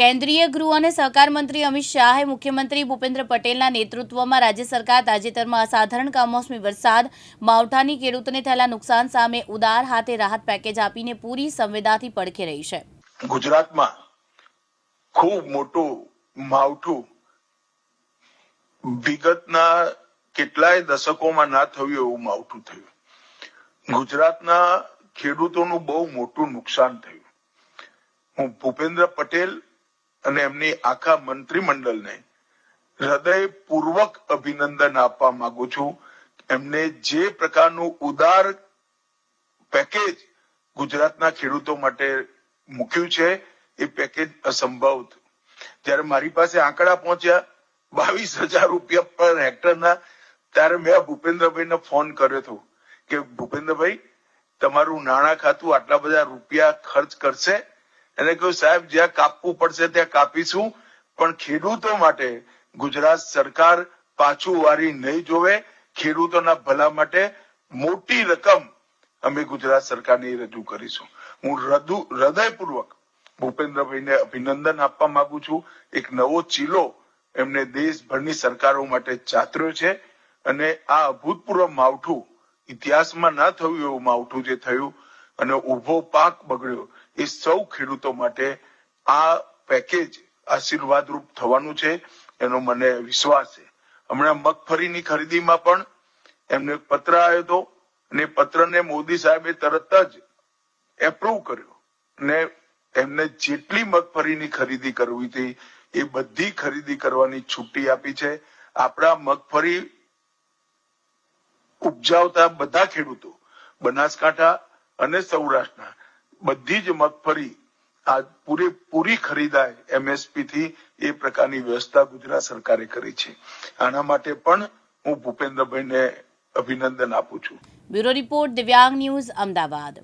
કેન્દ્રીય ગૃહ અને સહકાર મંત્રી અમિત શાહે મુખ્યમંત્રી ભૂપેન્દ્ર પટેલના નેતૃત્વમાં રાજ્ય સરકાર તાજેતરમાં અસાધારણ કમોસમી વરસાદ, માવઠાની ખેડૂતોને થયેલા નુકસાન સામે ઉદાર હાથે રાહત પેકેજ આપીને પૂરી સંવેદાથી પડખે રહી છે. ગુજરાતમાં ખૂબ મોટું માવઠું વિગતના કેટલાય દશકોમાં ના થયું એવું માવઠું થયું. ગુજરાતના ખેડૂતોનું બહુ મોટું નુકસાન થયું. હું ભૂપેન્દ્ર પટેલ અને એમની આખા મંત્રીમંડળને હૃદયપૂર્વક અભિનંદન આપવા માંગુ છું. એમને જે પ્રકારનું ઉદાર પેકેજ ગુજરાતના ખેડૂતો માટે મૂક્યું છે, એ પેકેજ અસંભવ જ્યારે મારી પાસે આંકડા પહોંચ્યા બાવીસ હજાર રૂપિયા પર હેક્ટરના, ત્યારે મેં ભૂપેન્દ્રભાઈને ફોન કર્યો હતો કે ભૂપેન્દ્રભાઈ, તમારું નાણાં ખાતું આટલા બધા રૂપિયા ખર્ચ કરશે? એને કહ્યું, સાહેબ, જ્યાં કાપવું પડશે ત્યાં કાપીશું, પણ ખેડૂતો માટે ગુજરાત સરકાર પાછું વારી નહીં જોવે. ખેડૂતોના ભલા માટે મોટી રકમ અમે ગુજરાત સરકારને રજૂ કરીશું. હું હૃદયપૂર્વક ભૂપેન્દ્રભાઈને અભિનંદન આપવા માંગુ છું. એક નવો ચીલો એમને દેશભરની સરકારો માટે ચાતર્યો છે અને આ અભૂતપૂર્વ માવઠું ઇતિહાસમાં ના થયું એવું માવઠું જે થયું અને ઊભો પાક બગડ્યો. એ સૌ ખેડૂતો માટે આ પેકેજ આશીર્વાદરૂપ થવાનું છે, એનો મને વિશ્વાસ છે. હમણાં મગફળીની ખરીદીમાં પણ એમને પત્ર આવ્યો હતો અને પત્રને મોદી સાહેબે તરત જ એપ્રુવ કર્યો. ને એમને જેટલી મગફળીની ખરીદી કરવી હતી, એ બધી ખરીદી કરવાની છૂટી આપી છે. આપણા મગફળી ઉપજાવતા બધા ખેડૂતો, બનાસકાંઠા અને સૌરાષ્ટ્રના બધી જ મગફળી આ પૂરેપૂરી ખરીદાય એમએસપી થી એ પ્રકારની વ્યવસ્થા ગુજરાત સરકારે કરી છે. આના માટે પણ હું ભૂપેન્દ્રભાઈને અભિનંદન આપું છું. Bureau report Divyang news Ahmedabad.